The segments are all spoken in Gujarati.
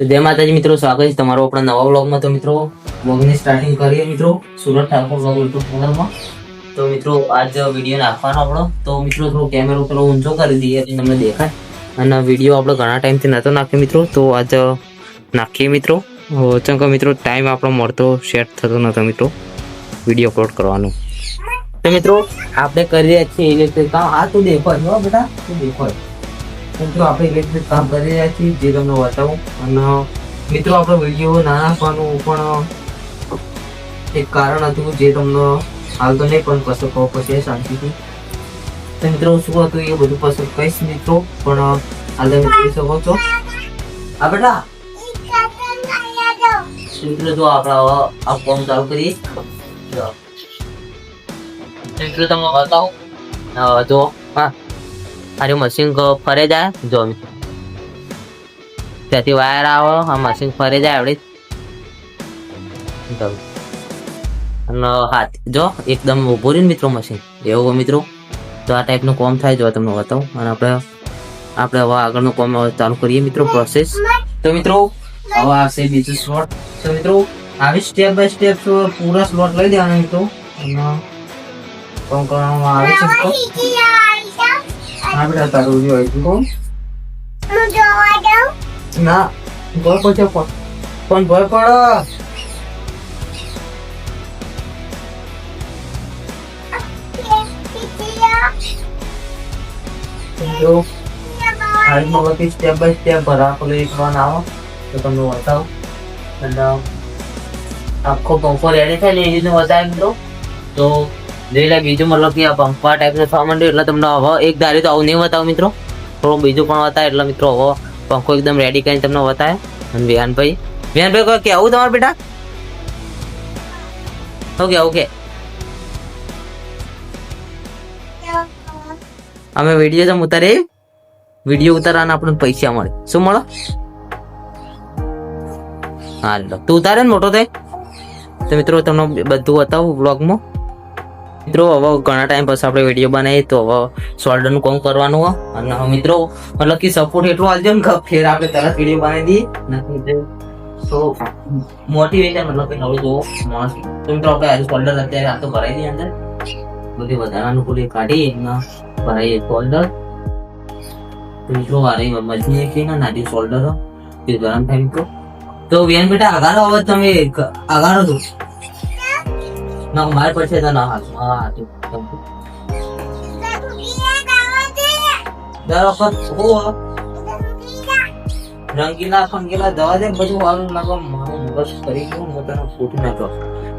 તો જય માતાજી મિત્રો, સ્વાગત છે તમારો આપણા નવા બ્લોગમાં તો મિત્રો બ્લોગની સ્ટાર્ટિંગ કરીએ મિત્રો, સુરત ઠાકોર બ્લોગ યુટ્યુબ ચેનલમાં. તો મિત્રો, આજ વીડિયો નાખવાનો આપણો. તો મિત્રો, થોડો કેમેરો પેલો ઊંચો કરી દઈએ તમને દેખાય. અને વીડિયો આપણો ઘણા ટાઈમથી નહોતો નાખ્યો મિત્રો, તો આજ નાખીએ મિત્રો. ચંક મિત્રો ટાઈમ આપણો મળતો સેટ થતો નહોતો મિત્રો વીડિયો અપલોડ કરવાનો. તો મિત્રો, આપણે કરી રહ્યા છીએ ઇલેક્ટ્રિક કામ આ તું દેખો બેટા, તું દેખો મિત્રો, આપણે ઇલેક્ટ્રિક કામ કરી રહ્યા છીએ, જે તમને બતાવું. અને, મિત્રો, આપણો વીડિયો ના નાખવાનું પણ એક કારણ હતું જે તમને હાલ તો નહીં, પણ પસંદ કહો પછી શાંતિથી. તો મિત્રો શું હતું એ બધું પસંદ કહીશ, મિત્રો, પણ, હાલ તમે જોઈ શકો છો. આ બેટા. મિત્રો, જો આપણે હવે આ ફોર્મ ચાલુ કરીએ. મિત્રો તમને બતાવું. જો. હા. અરે મશીન ફરે જાય? જો. ત્યાંથી વાયર આવે, આ મશીન ફરે જાય આવડી અને હાથ, જો, એકદમ ઊભું રહ્યું મિત્રો મશીન એવું મિત્રો. તો આ ટાઈપનું કોમ થાય, જો તમને બતાવું. અને આપણે આપણે હવે આગળનું કોમ ચાલુ કરીએ મિત્રો પ્રોસેસ તો મિત્રો, હવે આવશે બીજું સ્લોટ તો મિત્રો, આવી સ્ટેપ બાય સ્ટેપ પૂરા સ્લોટ લઈ દેવાના મિત્રો. કોમ કરવામાં આવે છે હા બેટા તારું જો જાઉં? ના ભય પડશે પણ. પણ ભય પડ. જો હાલમાં બધી સ્ટેપ બાય સ્ટેપ ભરાકો લઈ કરવાના આવો તો તમને બતાવું. અને આખો પંખો રેડી થાય ને એ રીતનું બતાવી મિત્રો તો જોઈ બીજું મતલબ કે આ પંપા ટાઈપનું થવા માંડ્યું, એટલે તમને હવે એક ધારી તો આવું નહીં બતાવું મિત્રો. થોડું બીજું પણ બતાવે, એટલે મિત્રો હવે પંખો એકદમ રેડી કરીને તમને બતાવે. અને વિહાનભાઈ વિહાનભાઈ કોઈ કેવું તમારે બેટા? ઓકે ઓકે અમે વીડિયો તો ઉતારે વીડિયો ઉતારવાના આપણને પૈસા મળે. શું મળે? હા તું ઉતારે ને મોટો થાય? તો મિત્રો તમને બધું બતાવું બ્લોગમાં મિત્રો, હવે ઘણા ટાઈમ પછી આપણે વીડિયો બનાવી તો હવે સોલ્ડરનું કોમ કરવાનું અને મિત્રો, મતલબ કે સપોર્ટ એટલો આલજો ને કે ફેર આપણે તરત વીડિયો બનાવી દઈએ. તો મોટિવેશન મતલબ કે નવું જોવો, માણસ. તો મિત્રો, આપણે આજે સોલ્ડર અત્યારે આ તો ભરાઈ દઈએ અંદર. બધી વધારાનું પૂરી કાઢી અને ભરાઈએ તો મિત્રો વારે મજની કે ના નાની સોલ્ડર તે ગરમ થાય તો તો બેન બેટા, આગારો હવે તમે ક- છો ના મારે પડશે તો ના હાથ હા હા તું તું. દર વખત હો રંગીલા ફંગીલા દવા દે બધું સારું લાગે મારું મગજ કરી ગયું હું ફૂટ નાખ્યો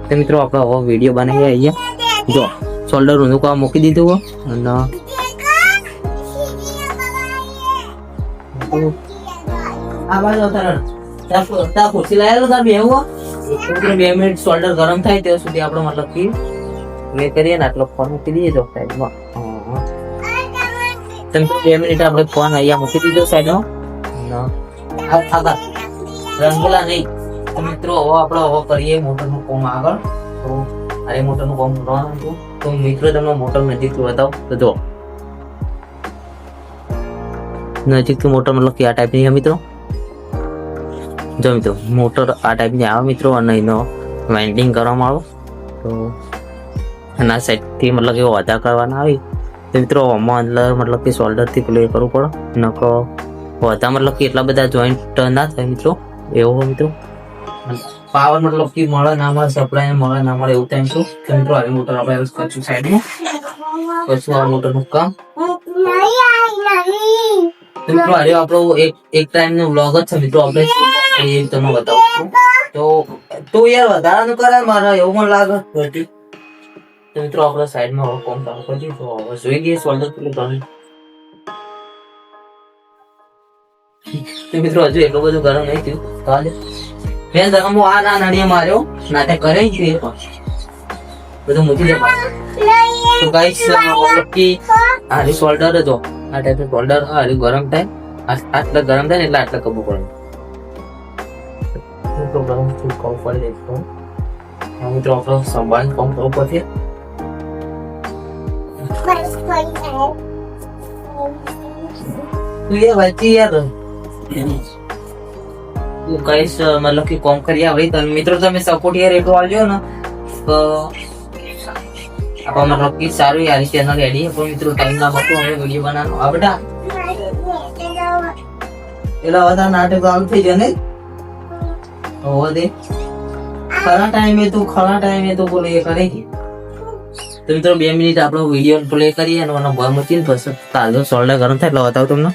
તો મિત્રો આપણે હવે વીડિયો બનાવી અહીંયા જો શોલ્ડર ઊંધું કરવા મૂકી દીધું અને આ બાજુ ઉતારણ. ત્યાં ત્યાં ખુરશી લાયેલો હો? એટલે બે મિનિટ શોલ્ડર ગરમ થાય ત્યાં સુધી આપણે મતલબ કે કરીએ ને આટલો ફોન મૂકી બે મિનિટ આપણે ફોન અહીંયા મૂકી દીધો સાઈડમાં અને આ- નહીં. તો મિત્રો, હવે આપણે હવે કરીએ મોટરનું કોમ આગળ. તો મોટરનું કોમ કરવાનું હતું. તમને મોટર નજીકથી બતાવો. તો જો નજીકથી મોટર મતલબ કે આ ટાઈપની છે મિત્રો. જો મિત્રો, મોટર આ ટાઈપની આવે મિત્રો અને એનો વાઇન્ડિંગ કરવામાં આવે. તો એના સાઈડથી મતલબ કે વધારે કરવાના આવી તો મિત્રો, આમાં અંદર મતલબ કે શોલ્ડરથી પ્લે કરવું પડે. નકો વધા મતલબ કે એટલા બધા જોઈન્ટ ના થાય મિત્રો. એવું મિત્રો. પાવર મતલબ કે મળે ના મળે સપ્લાય મળે ના મળે એવું થાય શું તો મિત્રો, આવી મોટર આપણે યુઝ કરશું સાઈડમાં પછી આ મોટરનું કામ. તો મિત્રો આજે આપણો એક એક ટાઈમ નો વ્લોગ જ છે મિત્રો. આપણે એ તમને બતાવું છું. તો તું યાર વધારાનું કરે મારા એવું મને લાગે. તો મિત્રો આપણે સાઈડમાં હવે કોમ ચાલુ કરી તો હવે જોઈ લઈએ શોલ્ડર પેલું ગરમ તો મિત્રો હજુ એટલું બધું ગરમ નહીં થયું. કાલે ફેર હું આ ના નડિયા માર્યો નાટે કરે જ રે પણ બધું મૂકી દે. તો ગાઈસ મતલબ કે આની શોલ્ડર હતો આ ટાઈપનું શોલ્ડર હા, હજુ ગરમ થાય. આટલા ગરમ થાય એટલે આટલા કબૂ પડે. તો ગરમ ખૂબ કવું પડે છે તો. આ મિત્રો આપણો સંભાળ પંપ ઉપર છે તું એ યાર. હું કહીશ, મતલબ કે કોમ કરી આવે. તો મિત્રો, તમે સપોર્ટ યાર, એટલું આવજો ને. તો મતલબ કે સારું યાર ચેનલ એડી પણ મિત્રો ના બતો હવે વીડિયો બનાવવાનો. આ બેટા? એટલે બધા નાટક ચાલુ થઈ જાય ને? હોવા દે. ખરા ટાઈમે તું, ખરા ટાઈમે તો બોલે એ કરે તો મિત્રો, બે મિનિટ આપણો વીડિયો પ્લે કરીએ અને મને બોય મૂકીને પછી તાજો સોલ્ડર ગરમ થાય એટલે બતાવું તમને.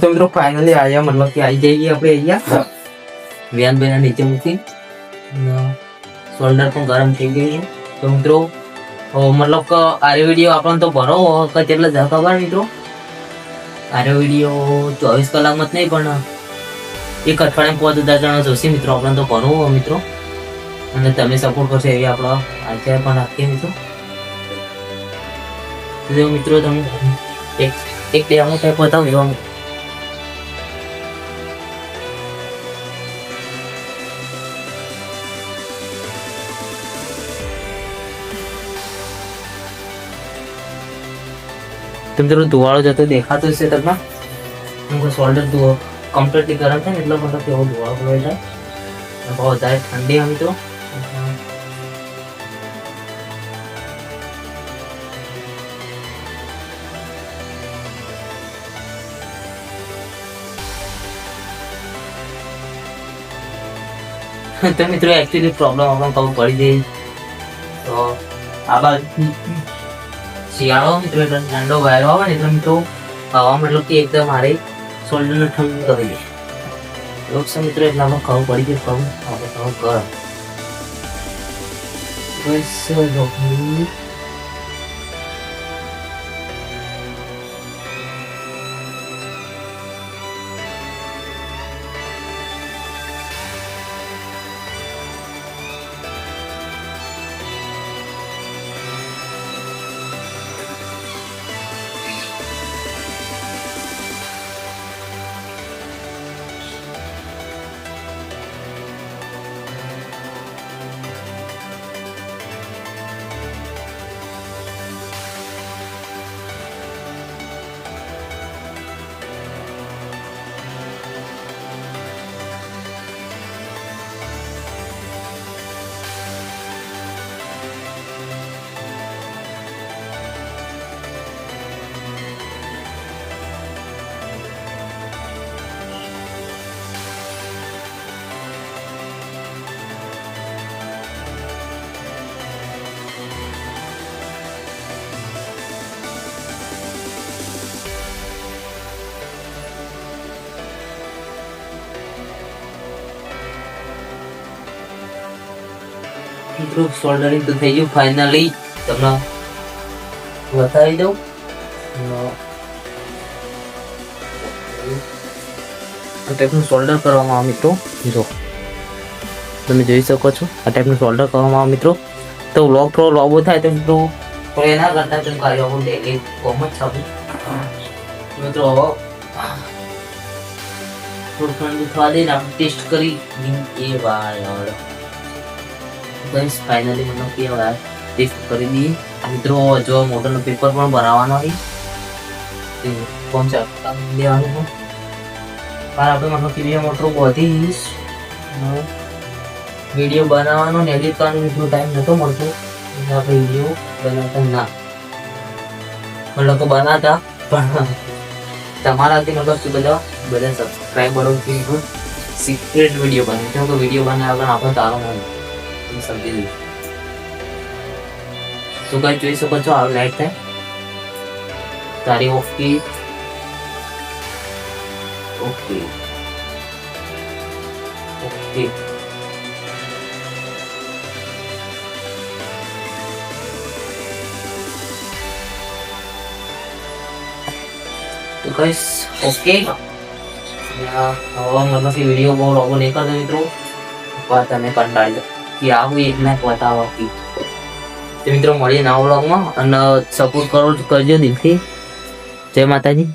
તો મિત્રો ફાઇનલી આવ્યા મતલબ કે આવી જઈએ આપણે અહીંયા. વ્યાન બેના નીચે મૂકી પણ ગરમ થઈ ગયું છે. તો મિત્રો મતલબ કે આરે વીડિયો આપણને તો ભરો કે કેટલા જ ખબર મિત્રો? આરે વીડિયો ચોવીસ કલાકમાં જ નહીં, પણ એક અઠવાડિયામાં પાંચ હજાર જણા જોશે મિત્રો, આપણને તો ભરવો મિત્રો. અને તમે સપોર્ટ કરશો એવી આપણો આશા પણ રાખીએ મિત્રો. જો મિત્રો, તમે એક એક ડેમો ટાઈપ બતાવું, એવા તો મિત્રો ધુવાળો જતો દેખાતો હશે તમને હું સોલ્ડર ધુઓ કમ્પ્લીટલી ગરમ થાય ને, એટલો મતલબ કેવો ધુવાળો પડે જાય. બહુ વધારે ઠંડી આવી તો. તો મિત્રો એકચ્યુઅલી પ્રોબ્લેમ આપણને કહું, પડી જાય તો આ બાજુ. શિયાળો મિત્રો એટલે ઠંડો વાયરો આવે ને એટલે મિત્રો હવા મતલબ કે એકદમ મારે શોલ્ડરને ઠંડુ કરી દે. લોકો મિત્રો, એટલે આપણે ખબર પડી ગયું ખબર? આપણે કહું કર બસ મિત્રો, સોલ્ડરિંગ તો થઈ ગયું ફાઇનલી તમને બતાવી દઉં. આ ટાઈપનું સોલ્ડર કરવામાં આવે, મિત્રો. જો. તમે જોઈ શકો છો, આ ટાઈપનું સોલ્ડર કરવામાં આવે, મિત્રો. તો વ્લોગ થોડો લાંબો થાય તો, મિત્રો થોડો એના કરતાં તમે કાર્ય હું ડેલી કોમ જ છાપું મિત્રો, હવે થોડું થવા દઈને આપણે ટેસ્ટ કરી. એ ભાઈ ગાઈસ ફાઇનલી મને કે હવે ટેસ્ટ કરી દી. મિત્રો, જો મોટરનો પેપર પણ ભરાવાનો છે, તે કોણ છે લેવાનું પણ પણ આપણે મતલબ કે બે મોટર બધી વીડિયો બનાવવાનો ને એડિટ કરવાનો એટલો ટાઈમ નહોતો મળતો. આપણે વીડિયો બનાવતા ના. મતલબ કે બનાવતા, પણ તમારાથી મતલબ શું બધા બધા સબસ્ક્રાઈબરોથી સિક્રેટ વીડિયો કેમ કે વીડિયો બનાવ્યા પણ આપણે તારો ના તમે સમજી લીધું તો કઈ જોઈ શકો છો? આ લાઈટ થાય? તારી ઓકે. ઓકે. ઓકે. તો કઈશ, ઓકે? હવે મતલબ વીડિયો બહુ લોગો નહીં કરતો મિત્રો. વાત તમે કંટાળી જાઓ. કે આવું એક ના બતાવો મિત્રો મળીએ નવા વ્લોગમાં અને સપોર્ટ કરો કરજો દિલથી. જય માતાજી.